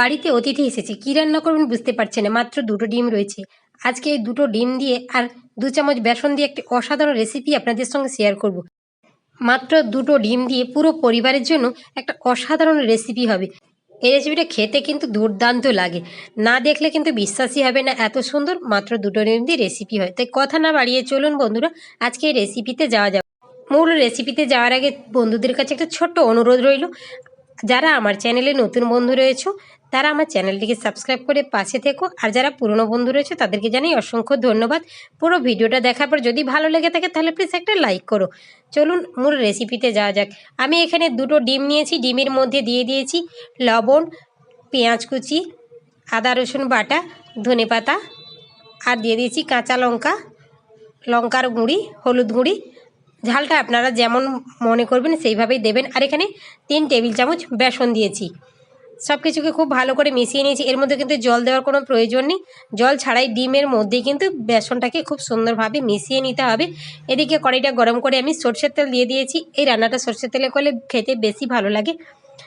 বাড়িতে অতিথি এসেছে। কী রান্না করবেন বুঝতে পারছেন না, মাত্র দুটো ডিম রয়েছে। আজকে এই দুটো ডিম দিয়ে আর দু চামচ বেসন দিয়ে একটি অসাধারণ রেসিপি আপনাদের সঙ্গে শেয়ার করব। মাত্র দুটো ডিম দিয়ে পুরো পরিবারের জন্য একটা অসাধারণ রেসিপি হবে। এই রেসিপিটা খেতে কিন্তু দুর্দান্ত লাগে। না দেখলে কিন্তু বিশ্বাসই হবে না, এত সুন্দর মাত্র দুটো ডিম দিয়ে রেসিপি হয়। তাই কথা না বাড়িয়ে চলুন বন্ধুরা, আজকে এই রেসিপিতে যাওয়া যাবে মূল রেসিপিতে যাওয়ার আগে বন্ধুদের কাছে একটা ছোট্ট অনুরোধ রইল। যারা আমার চ্যানেলে নতুন বন্ধু রয়েছে তারা আমার চ্যানেলটিকে সাবস্ক্রাইব করে পাশে থেকো। আর যারা পুরনো বন্ধু রয়েছে, তাদেরকে জানাই অসংখ্য ধন্যবাদ। পুরো ভিডিওটা দেখার পর যদি ভালো লেগে থাকে, তাহলে প্লিজ একটা লাইক করো। চলুন মূল রেসিপিতে যাওয়া যাক। আমি এখানে দুটো ডিম নিয়েছি। ডিমের মধ্যে দিয়ে দিয়েছি লবণ, পেঁয়াজ কুচি, আদা রসুন বাটা, ধনে পাতা, আর দিয়ে দিয়েছি কাঁচা লঙ্কা, লঙ্কার গুঁড়ি, হলুদ গুঁড়ি। ঝালটা আপনারা যেমন মনে করবেন, সেইভাবেই দেবেন। আর এখানে তিন টেবিল চামচ বেসন দিয়েছি। সব কিছুকে খুব ভালো করে মিশিয়ে নিয়েছি। এর মধ্যে কিন্তু জল দেওয়ার কোনো প্রয়োজন নেই। জল ছাড়াই ডিমের মধ্যেই কিন্তু বেসনটাকে খুব সুন্দরভাবে মিশিয়ে নিতে হবে। এদিকে কড়াইটা গরম করে আমি সর্ষের তেল দিয়ে দিয়েছি। এই রান্নাটা সর্ষের তেলে করলে খেতে বেশি ভালো লাগে।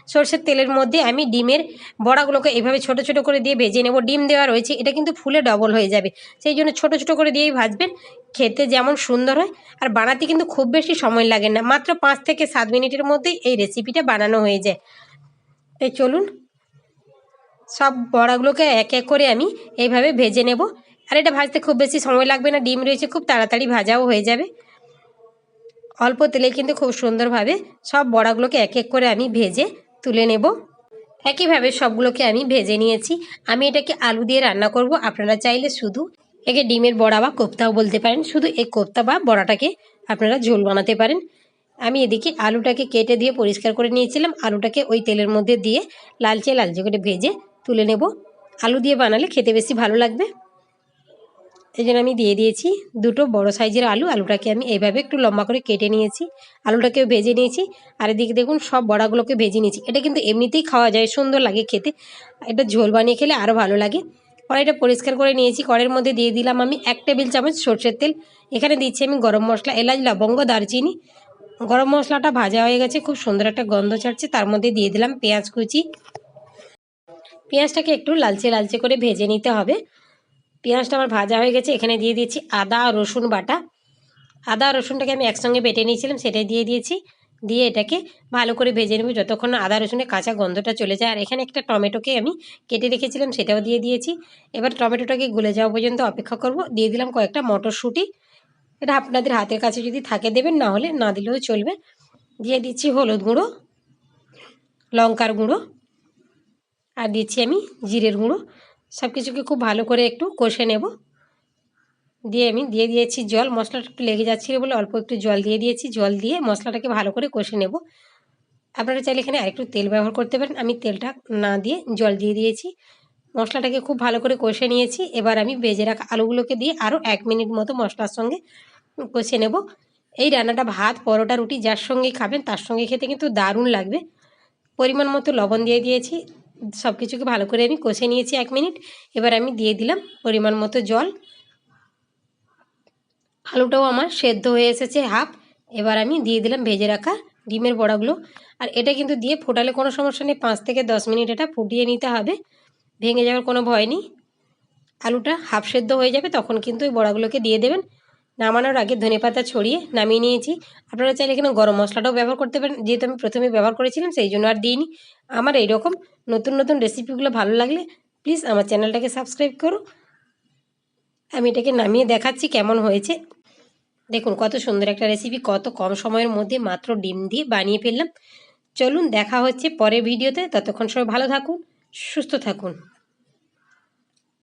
সর্ষের তেলের মধ্যে আমি ডিমের বড়াগুলোকে এভাবে ছোট ছোট করে দিয়ে ভেজে নেব। ডিম দেওয়া রয়েছে, এটা কিন্তু ফুলে ডবল হয়ে যাবে। সেই জন্য ছোট ছোট করে দিয়েই ভাজবেন। খেতে যেমন সুন্দর হয়। আর বানাতে কিন্তু খুব বেশি সময় লাগে না। মাত্র পাঁচ থেকে সাত মিনিটের মধ্যেই এই রেসিপিটা বানানো হয়ে যায়। তাই চলুন সব বড়াগুলোকে এক এক করে আমি এইভাবে ভেজে নেব। আর এটা ভাজতে খুব বেশি সময় লাগবে না, ডিম রয়েছে, খুব তাড়াতাড়ি ভাজাও হয়ে যাবে। অল্প তেলে কিন্তু খুব সুন্দরভাবে সব বড়াগুলোকে এক এক করে আমি ভেজে তুলে নেব। একইভাবে সবগুলোকে আমি ভেজে নিয়েছি। আমি এটাকে আলু দিয়ে রান্না করব। আপনারা চাইলে শুধু একে ডিমের বড়া বা কোপ্তাও বলতে পারেন। শুধু এই কোপ্তা বা বড়াটাকে আপনারা ঝোল বানাতে পারেন। আমি এদিকে আলুটাকে কেটে দিয়ে পরিষ্কার করে নিয়েছিলাম। আলুটাকে ওই তেলের মধ্যে দিয়ে লালচে লালচে করে ভেজে তুলে নেব। আলু দিয়ে বানালে খেতে বেশি ভালো লাগবে। এই জন্য আমি দিয়ে দিয়েছি দুটো বড় সাইজের আলু। আলুটাকে আমি এইভাবে একটু লম্বা করে কেটে নিয়েছি। আলুটাকেও ভেজে নিয়েছি। আর এদিকে দেখুন সব বড়াগুলোকে ভেজে নিয়েছি। এটা কিন্তু এমনিতেই খাওয়া যায়, সুন্দর লাগে খেতে। এটা ঝোল বানিয়ে খেলে আরও ভালো লাগে। কড়াইটা পরিষ্কার করে নিয়েছি। কড়াইয়ের মধ্যে দিয়ে দিলাম আমি এক টেবিল চামচ সর্ষের তেল। এখানে দিচ্ছি আমি গরম মশলা, এলাচ, লবঙ্গ, দারচিনি। গরম মশলাটা ভাজা হয়ে গেছে। খুব সুন্দর একটা গন্ধ ছাড়ছে। তার মধ্যে দিয়ে দিলাম পেঁয়াজ কুচি। পেঁয়াজটাকে একটু লালচে লালচে করে ভেজে নিতে হবে। পেঁয়াজটা আমার ভাজা হয়ে গেছে, এখানে দিয়ে দিয়েছি আদা, রসুন বাটা। আদা, রসুনটাকে আমি একসঙ্গে বেটে নিয়েছিলাম, সেটাই দিয়ে দিয়েছি। দিয়ে এটাকে ভালো করে ভেজে নেব, যতক্ষণ আদা, রসুনের কাঁচা গন্ধটা চলে যায়। আর এখানে একটা টমেটোকে আমি কেটে রেখেছিলাম, সেটাও দিয়ে দিয়েছি। এবার টমেটোটাকে গুলে যাওয়া পর্যন্ত অপেক্ষা করব। দিয়ে দিলাম কয়েকটা মটরশুঁটি। এটা আপনাদের হাতের কাছে যদি থাকে দেবেন, না হলে না দিলেও চলবে। দিয়ে দিচ্ছি হলুদ গুঁড়ো, লঙ্কার গুঁড়ো। আর দিচ্ছি আমি জিরের গুঁড়ো। সব কিছুকে খুব ভালো করে একটু কষে নেব। দিয়ে আমি দিয়ে দিয়েছি জল। মশলাটা একটু লেগে যাচ্ছিল বলে অল্প একটু জল দিয়ে দিয়েছি। জল দিয়ে মশলাটাকে ভালো করে কষে নেব। আপনারা চাইলে এখানে আরেকটু তেল ব্যবহার করতে পারেন। আমি তেলটা না দিয়ে জল দিয়ে দিয়েছি। মশলাটাকে খুব ভালো করে কষে নিয়েছি। এবার আমি বেজে রাখা আলুগুলোকে দিয়ে আরও এক মিনিট মতো মশলার সঙ্গে কষে নেব। এই রান্নাটা ভাত, পরোটা, রুটি যার সঙ্গে খাবেন তার সঙ্গে খেতে কিন্তু দারুণ লাগবে। পরিমাণ মতো লবণ দিয়ে দিয়েছি। সব কিছুকে ভালো করে আমি কষে নিয়েছি এক মিনিট। এবার আমি দিয়ে দিলাম পরিমাণ মতো জল। আলুটাও আমার সেদ্ধ হয়ে এসেছে হাফ। এবার আমি দিয়ে দিলাম ভেজে রাখা ডিমের বড়াগুলো। আর এটা কিন্তু দিয়ে ফোটালে কোনো সমস্যা নেই, পাঁচ থেকে দশ মিনিট এটা ফুটিয়ে নিতে হবে। ভেঙে যাওয়ার কোনো ভয় নেই। আলুটা হাফ সেদ্ধ হয়ে যাবে, তখন কিন্তু ওই বড়াগুলোকে দিয়ে দেবেন। নামানোর আগে ধনে পাতা ছড়িয়ে নামিয়ে নিয়েছি। আপনারা চাইলে এখানে গরম মশলাটাও ব্যবহার করতে পারেন। যেহেতু আমি প্রথমে ব্যবহার করেছিলাম, সেই জন্য আর দিইনি। আমার এইরকম নতুন নতুন রেসিপিগুলো ভালো লাগলে প্লিজ আমার চ্যানেলটাকে সাবস্ক্রাইব করো। আমি এটাকে নামিয়ে দেখাচ্ছি কেমন হয়েছে। দেখুন কত সুন্দর একটা রেসিপি কত কম সময়ের মধ্যে মাত্র ডিম দিয়ে বানিয়ে ফেললাম। চলুন দেখা হচ্ছে পরের ভিডিওতে ততক্ষণ সবাই ভালো থাকুন, সুস্থ থাকুন।